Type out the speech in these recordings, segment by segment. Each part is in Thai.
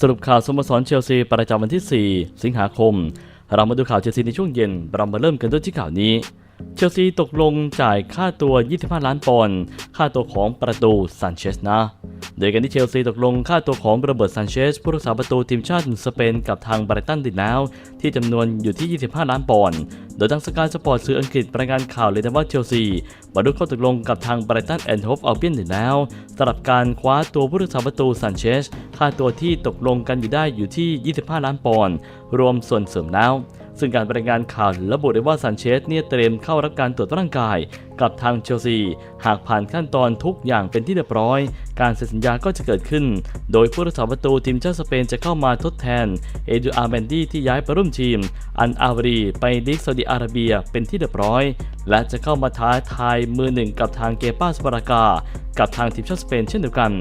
สรุปข่าวสโมสรเชลซีประจำวันที่ 4 สิงหาคม เรามาดูข่าวเชลซีในช่วงเย็น เรามาเริ่มกันด้วยที่ข่าวนี้ เชลซีตกลงจ่ายค่าตัว 25 ล้านปอนด์ ค่าตัวของประตูซันเชสนะ โดยการที่เชลซีตกลงค่าตัวของโรเบิร์ตซันเชสผู้รักษาประตูทีมชาติสเปนกับทางบรตันติดแล้วที่จำนวนอยู่ที่ 25 ล้านปอนด์โดยทางสกายสปอร์ตสื่ออังกฤษรายงานข่าวเลยนะว่าเชลซีบรรลุข้อตกลงกับทางบรตันแอนด์โฮฟอัลเบียนติดแล้วสำหรับการคว้าตัวผู้รักษาประตูซันเชสค่าตัวที่ตกลงกันอยู่ได้อยู่ที่ 25 ล้านปอนด์รวมส่วนเสริมแล้ว ซึ่งการรายงานข่าวระบุได้ว่าซันเชสเนี่ยเตรียมเข้ารับการตรวจร่างกาย กับทางเชลซี หากผ่านขั้นตอนทุกอย่างเป็นที่เรียบร้อย การเซ็นสัญญาก็จะเกิดขึ้น โดยผู้รักษาประตูทีมชาติสเปนจะเข้ามาทดแทน เอดูอาร์เบนดี้ที่ย้ายไปร่วมทีม อันอาวารีไปลีกซาอุดิอาระเบียเป็นที่เรียบร้อย และจะเข้ามาท้าทายมือหนึ่งกับทางเกปาสปารากา กับทางทีมชาติสเปนเช่นเดียวกัน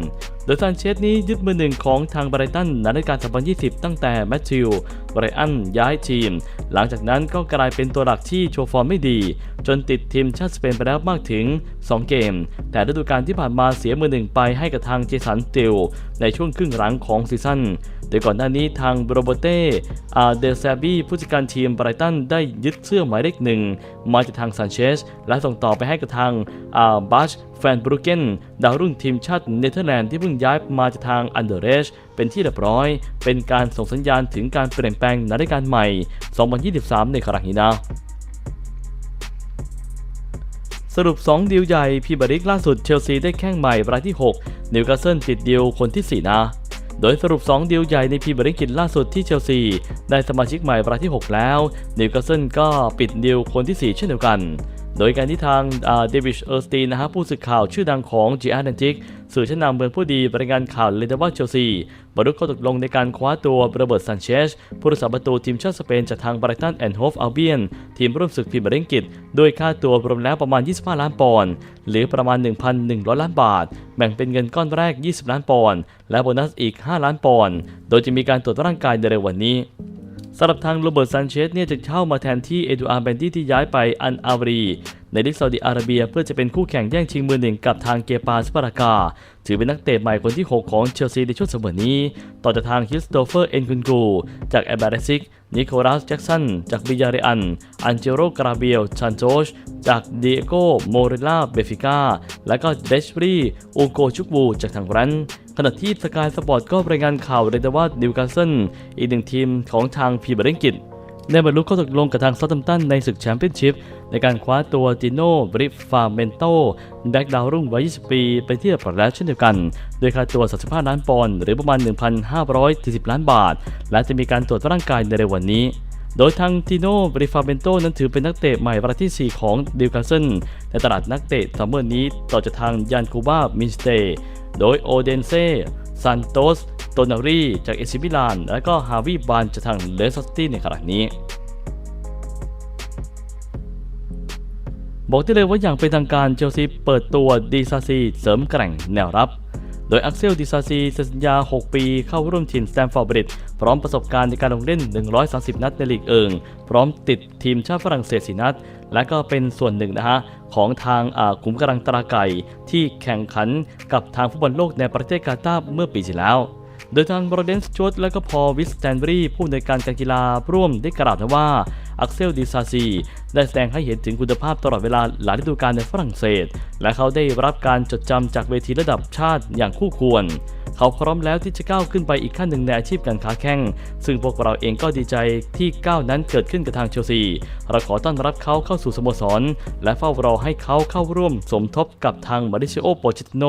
โดยซันเชสนี้ยึดมือหนึ่งของทางบรตันในฤดูกาล2020 ตั้งแต่แมทธิว ไบรอันย้ายทีม หลังจากนั้นก็กลายเป็นตัวหลักที่โชว์ฟอร์มไม่ดี จนติดทีมชาติสเปนไปแล้วมากถึง 2 เกม แต่ฤดูกาลที่ผ่านมาเสียมือหนึ่งไปให้กับทางเจสันติลในช่วงครึ่งหลังของซีซั่นโดยก่อนหน้านี้ทางโรเบเต้อาเดลซาบีผู้จัดการทีมไบรตันได้ยึดเสื้อหมายเลขหนึ่งมาจากทางซันเชสและส่งต่อไปให้กับทางอาบัชแฟนบรูเกนดาวรุ่งทีมชาติเนเธอร์แลนด์ที่เพิ่งย้ายมาจากทางอันเดอร์เรช เป็นที่เรียบร้อย เป็นการส่งสัญญาณถึงการเปลี่ยนแปลงนฤดูกาใหม่ 2023 ในครั้งนี้นะสรุป 2 ดีลใหญ่พีบาริกล่าสุดเชลซีได้แข้งใหม่รายที่ 6 นิวคาสเซิลปิดดีลคนที่ 4 นะ โดยสรุป 2 ดีลใหญ่ในพรีเมียร์ลีกล่าสุดที่เชลซีได้สมาชิกใหม่รายที่ 6 แล้ว นิวคาสเซิลก็ปิดดีลคนที่ 4 เช่นเดียวกัน โดยการที่ทางเดวิดเออร์สตีนนะฮะผู้สื่อข่าวชื่อดังของ g ีอาร์แดนติกสื่อชั้นนำเมืองผู้ดีบรายงานข่าวเลยว่าเชลซีบรรลุข้อตกลงในการคว้าตัวโรเบิร์ตซันเชสผู้รักษาประตูทีมชาติสเปนจากทางบรตันแอนด์โฮฟอัลเบียนทีมร่วมศึกพรีเมียร์ลีกด้วยค่าตัวรวมแล้วประมาณ 25 ล้านปอนด์หรือประมาณ 1,100 ล้านบาท แบ่งเป็นเงินก้อนแรก 20 ล้านปอนด์และโบนัสอีก 5 ล้านปอนด์โดยจะมีการตรวจร่างกายในเร็ววันนี้ สำหรับทางโรเบิร์ตซันเชสเนี่ยจะเข้ามาแทนที่เอดูอาร์เบนดี้ที่ย้ายไปอันอาวรีในลีกซาอุดิอาระเบียเพื่อจะเป็นคู่แข่งแย่งชิงมือหนึ่งกับทางเกปาสปารากา ถือเป็นนักเตะใหม่คนที่ 6 ของเชลซีในช่วงเสมอนี้ ต่อจากทางฮิสโตเฟอร์เอ็นกุนกูจากแอร์บาเรซิก นิโคลัสแจ็กสันจากบิยาเรอัน อันเจโรกราเบียลชันโจชจากเดโกโมเรล่าเบฟิก้าและก็เดชบรีอูโกชุกบูจากทางแรนท์ ขณะที่สกายสปอร์ตก็รายงานข่าวเลยนะว่านิวคาสเซิลอีกหนึ่งทีมของทางพีเมียร์ลีกได้บรรลุข้อตกลงกับทางซาตัมตันในศึกแชมเปี้ยนชิพในการคว้าตัวจิโน่บริฟาเมนโตแบ็กดาวรุ่งวัย 20 ปีเป็นที่เรียบร้อยแล้วเช่นเดียวกัน โดยค่าตัว 35 ล้านปอนด์หรือประมาณ 1,540 ล้านบาท และจะมีการตรวจร่างกายในเร็ววันนี้ โดยทางติโน่บริฟาเบนโตนั้นถือเป็นนักเตะใหม่รายที่ 4 ของดิวคาสเซนในตลาดนักเตะซัมเมอร์นี้ต่อจากทางยานคูบามินสเต โดยโอเดนเซซันโตสโตนารีจากเอซิมิลาน และก็ฮาวิบานจากทางเลสสตี้ในขณะนี้ บอกได้เลยว่าอย่างเป็นทางการเชลซีเปิดตัวดีซาซีเสริมแกร่งแนวรับ โดยอักเซลดิซาซีเซ็นสัญญา 6 ปีเข้าร่วมทีมสแตมฟอร์ดบริดพร้อมประสบการณ์ในการลงเล่น 130 นัดในลีกเอิง พร้อมติดทีมชาติฝรั่งเศส4นัด และก็เป็นส่วนหนึ่งนะฮะของทางขุมกำลังตราไก่ที่แข่งขันกับทางฟุตบอลโลกในประเทศกาตาร์เมื่อปีที่แล้ว โดยทางบรเดนส์จวดและก็พอลวิสแตนบรีผู้อำนวยการการกีฬาร่วมได้กล่าวนะว่า อักเซลดิซาซีได้แสดงให้เห็นถึงคุณภาพตลอดเวลาหลายฤดูกาลในฝรั่งเศส และเขาได้รับการจดจำจากเวทีระดับชาติอย่างคู่ควร เขาพร้อมแล้วที่จะก้าวขึ้นไปอีกขั้นหนึ่งในอาชีพการค้าแข่ง ซึ่งพวกเราเองก็ดีใจที่ก้าวนั้นเกิดขึ้นกับทางเชลซี เราขอต้อนรับเขาเข้าสู่สโมสร และเฝ้ารอให้เขาเข้าร่วมสมทบกับทางมาริซิโอโปเชตโน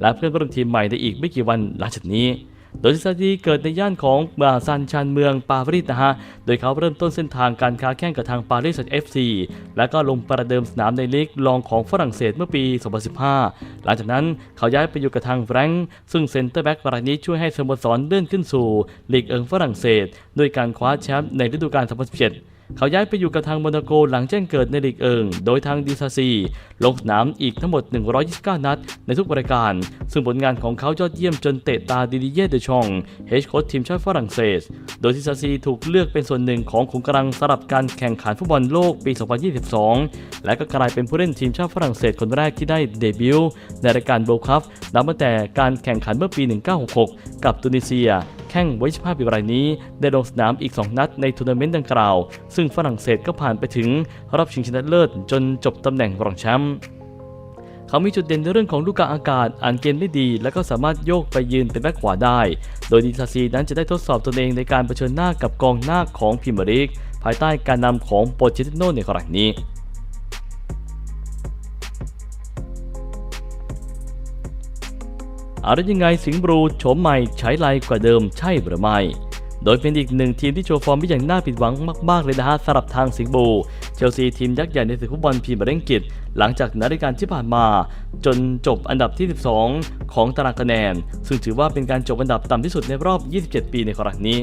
และเพื่อนร่วมทีมใหม่ในอีกไม่กี่วันหลังจากนี้ โดยซิซาดีเกิดในย่านของเมืองซันชานเมืองปารีสนะฮะ โดยเขาเริ่มต้นเส้นทางการค้าแข่งกับทางปารีสเอฟซีและก็ลงประเดิมสนามในลีกรองของฝรั่งเศสเมื่อปี 2015 หลังจากนั้นเขาย้ายไปอยู่กับทางแฟรงค์ซึ่งเซ็นเตอร์แบ็กรายนี้ช่วยให้สโมสรเลื่อนขึ้นสู่ลีกเอิงฝรั่งเศส ด้วยการคว้าแชมป์ในฤดูกาล 2017 เขาย้ายไปอยู่กับทางโมนาโกหลังแจ้งเกิดในลีกเอิง โดยทางดิซาซี ลงสนามอีกทั้งหมด 129 นัด ในทุกรายการ ซึ่งผลงานของเขายอดเยี่ยมจนเตะตาดิดิเย่เดชองเฮดโค้ชทีมชาติฝรั่งเศส โดยดิซาซีถูกเลือกเป็นส่วนหนึ่งของขุมกำลังสำหรับการแข่งขันฟุตบอลโลกปี 2022 และก็กลายเป็นผู้เล่นทีมชาติฝรั่งเศสคนแรกที่ได้เดบิวต์ในรายการโบคัพนับตั้งแต่การแข่งขันเมื่อปี 1966 กับตุนิเซีย แข้งไวัย25ปีรายนี้ ได้ลงสนามอีก 2 นัดในทัวร์นาเมนต์ดังกล่าว ซึ่งฝรั่งเศสก็ผ่านไปถึงรอบชิงชนะเลิศจนจบตำแหน่งรองแชมป์เขามีจุดเด่นในเรื่องของลูกกลางอากาศ อ่านเกมได้ดี และก็สามารถโยกไปยืนเป็นแบ็คขวาได้ โดยดีซาซีนั้นจะได้ทดสอบตนเองในการเผชิญหน้ากับกองหน้าของพรีเมียร์ลีกภายใต้การนำของโปเชติโนในครั้งนี้ อะไรยังไงสิงห์บลูโฉมใหม่ใช้ไลกว่าเดิมใช่หรือไม่ โดยเป็นอีกหนึ่งทีมที่โชว์ฟอร์มได้อย่างน่าผิดหวังมากๆเลยนะฮะสำหรับทางสิงห์บลูเชลซีทีมยักษ์ใหญ่ในศึกฟุตบอลพรีเมียร์ลีกอังกฤษหลังจากนัดรายการที่ผ่านมา จนจบอันดับที่ 12 ของตารางคะแนน ซึ่งถือว่าเป็นการจบอันดับต่ำที่สุดในรอบ 27 ปีในครั้งนี้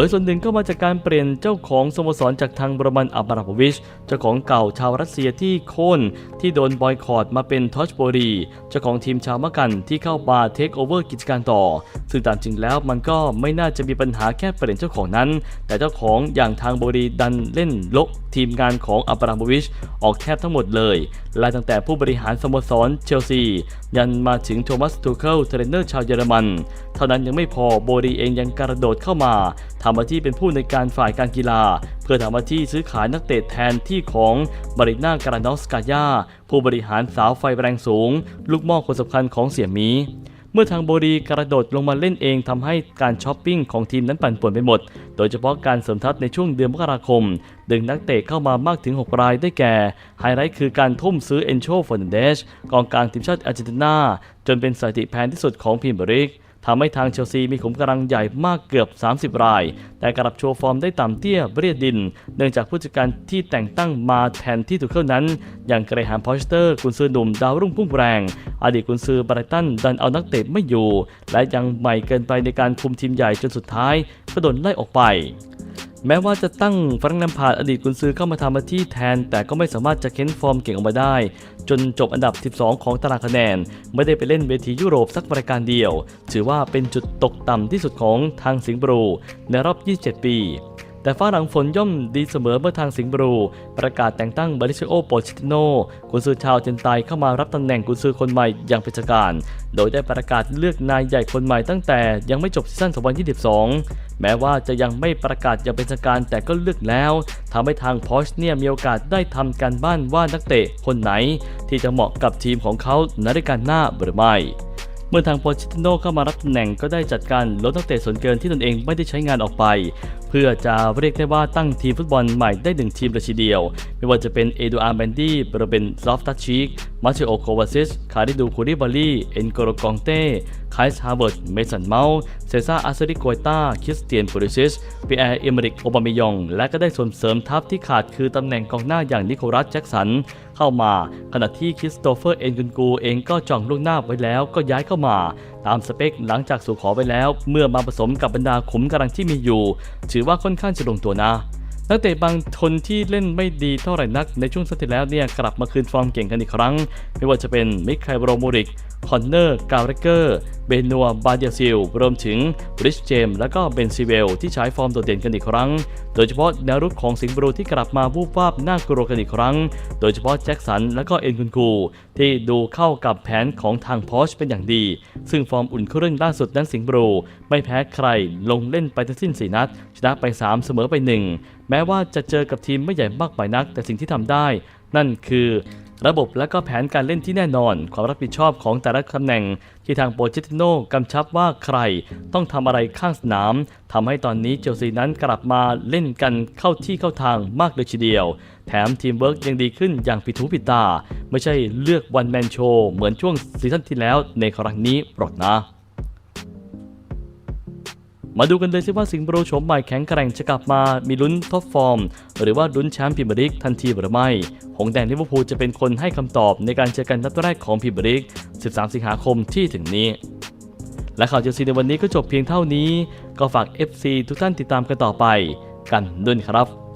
ดยส่วนหนึ่งก็มาจากการเปลี่ยนเจ้าของสโมสรจากทางบรมันอับราโมวิช เจ้าของเก่าชาวรัสเซียที่โค่นที่โดนบอยคอรดมาเป็นทอชโบรี เจ้าของทีมชาวมะกันที่เข้ามาเทคโอเวอร์กิจการต่อ ซึ่งตามจริงแล้วมันก็ไม่น่าจะมีปัญหาแค่เปลี่ยนเจ้าของนั้น แต่เจ้าของอย่างทางโบรีดันเล่นลกทีมงานของอับราโมวิชออกแทบทั้งหมดเลยไล่ตั้งแต่ผู้บริหารสโมสรเชลซี ยันมาถึงโทมัสทูเคิลเทรนเนอร์ชาวเยอรมัน เท่านั้นยังไม่พอโบรีเองยังกระโดดเข้ามาทำหน้าที่เป็นผู้ในการฝ่ายการกีฬา เพื่อทำหน้าที่ซื้อขายนักเตะแทนที่ของบริน่าการานอสกายาผู้บริหารสาวไฟแรงสูง ลูกม่อคนสำคัญของเสี่ยมีเมื่อทางโบรีกระโดดลงมาเล่นเองทำให้การช้อปปิ้งของทีมนั้นปั่นป่วนไปหมด โดยเฉพาะการเสริมทัพในช่วงเดือนมกราคม ดึงนักเตะเข้ามามากถึง 6 รายได้แก่ ไฮไลท์คือการทุ่มซื้อเอนโชฟอร์นันเดชกองกลางทีมชาติอาร์เจนตินา จนเป็นสถิติแพงที่สุดของพรีเมียร์ลีก ทำให้ทางเชลซีมีขุมกำลังใหญ่มากเกือบ 30 ราย แต่กลับโชว์ฟอร์มได้ต่ำเตี้ยเรียดดิน เนื่องจากผู้จัดการที่แต่งตั้งมาแทนที่ถูกเข้านั้น อย่างเกรแฮมพอชเตอร์กุนซือหนุ่มดาวรุ่งพุ่งแรง อดีตกุนซือไบรตันดันเอานักเตะไม่อยู่ และยังใหม่เกินไปในการคุมทีมใหญ่จนสุดท้ายก็โดนไล่ออกไป แม้ว่าจะตั้งฟรังก์นำพาดอดีตกุนซือเข้ามาทำหน้าที่แทน แต่ก็ไม่สามารถจะเค้นฟอร์มเก่งออกมาได้ จนจบอันดับ 12 ของตารางคะแนน ไม่ได้ไปเล่นเวทียุโรปสักรายการเดียว ถือว่าเป็นจุดตกต่ำที่สุดของทางสิงห์บรูในรอบ 27 ปี แต่ฟ้าหลังฝนย่อมดีเสมอเมื่อทางสิงห์บรู ประกาศแต่งตั้งบาริชโอโปชิติโนกุนซือชาวเจนไตเข้ามารับตำแหน่งกุนซือคนใหม่อย่างเป็นทางการ โดยได้ประกาศเลือกนายใหญ่คนใหม่ตั้งแต่ยังไม่จบซีซั่น 2022 แม้ว่าจะยังไม่ประกาศอย่างเป็นทางการแต่ก็เลือกแล้วทำให้ทางพอชเนี่ยมีโอกาสได้ทำการบ้านว่านักเตะคนไหน ที่จะเหมาะกับทีมของเขาในฤดูกาลหน้าหรือไม่ เมื่อทางโปชิติโนเข้ามารับตำแหน่งก็ได้จัดการลดนักเตะส่วนเกินที่ตนเองไม่ได้ใช้งานออกไป เพื่อจะเรียกได้ว่าตั้งทีมฟุตบอลใหม่ได้หนึ่งทีมเลยทีเดียว ไม่ว่าจะเป็นเอดูอาร์แบนดี้เบรเบนซอฟตัชชิกมาเชโอโควาซิส คาริดูคูริบาลีเอ็นโกโรกองเต้ไคส์ฮาร์เวิร์ดเมสันเมาเซซ่าอาซริโกตาคริสเตียนปูริซิสปีแอร์เอเมริกโอบามายอง และก็ได้ส่วนเสริมทัพที่ขาดคือตำแหน่งกองหน้าอย่างนิโคลัสแจ็กสัน เข้ามา ขณะที่คริสโตเฟอร์เอ็นกุนกูเองก็จองล่วงหน้าไว้แล้วก็ย้ายเข้ามา ตามสเปคหลังจากสู่ขอไปแล้ว เมื่อมาผสมกับบรรดาขุมกำลังที่มีอยู่ ถือว่าค่อนข้างจะลงตัวนะ นักเตะบางคนที่เล่นไม่ดีเท่าไหร่นักในช่วงสัปดาห์แล้วเนี่ยกลับมาคืนฟอร์มเก่งกันอีกครั้ง ไม่ว่าจะเป็นมิคไคลโรโมริกคอนเนอร์กาเรเกอร์เบนัวบาเดียซิลรวมถึงริชเจมและก็เบนซิเวลที่ใช้ฟอร์มโดดเด่นกันอีกครั้ง โดยเฉพาะแนวรุกของสิงห์บรูที่กลับมาวูบวาบน่ากลัวกันอีกครั้ง โดยเฉพาะแจ็คสันและก็เอ็นคุนคูที่ดูเข้ากับแผนของทางพอชเป็นอย่างดี ซึ่งฟอร์มอุ่นเครื่องล่าสุดนั้นสิงห์บรูไม่แพ้ใครลงเล่นไปทั้งสิ้น4นัด ชนะไป 3 เสมอไป 1 แม้ว่าจะเจอกับทีมไม่ใหญ่มากมายนัก แต่สิ่งที่ทำได้ นั่นคือระบบและก็แผนการเล่นที่แน่นอน ความรับผิดชอบของแต่ละตำแหน่ง ที่ทางโปรเจติโนกำชับว่าใคร ต้องทำอะไรข้างสนาม ทำให้ตอนนี้เชลซีนั้นกลับมาเล่นกันเข้าที่เข้าทางมากเลยทีเดียว แถมทีมเวิร์กยังดีขึ้นอย่างผิดหูผิดตา ไม่ใช่เลือกวันแมนโชเหมือนช่วงซีซั่นที่แล้วในครั้งนี้หรอกนะ มาดูกันเลยสิว่าสิงห์บรูโฉมใหม่แข็งแกร่งจะกลับมา มีลุ้นท็อปฟอร์ม หรือว่าลุ้นแชมป์พรีเมียร์ลีกทันทีหรือไม่ หงแดงลิเวอร์พูลจะเป็นคนให้คำตอบในการเจอกันนัดแรกของพรีเมียร์ลีก13 สิงหาคมที่ถึงนี้ และข่าวเชลซีในวันนี้ก็จบเพียงเท่านี้ ก็ฝาก FC ทุกท่านติดตามกันต่อไป กันด้วยครับ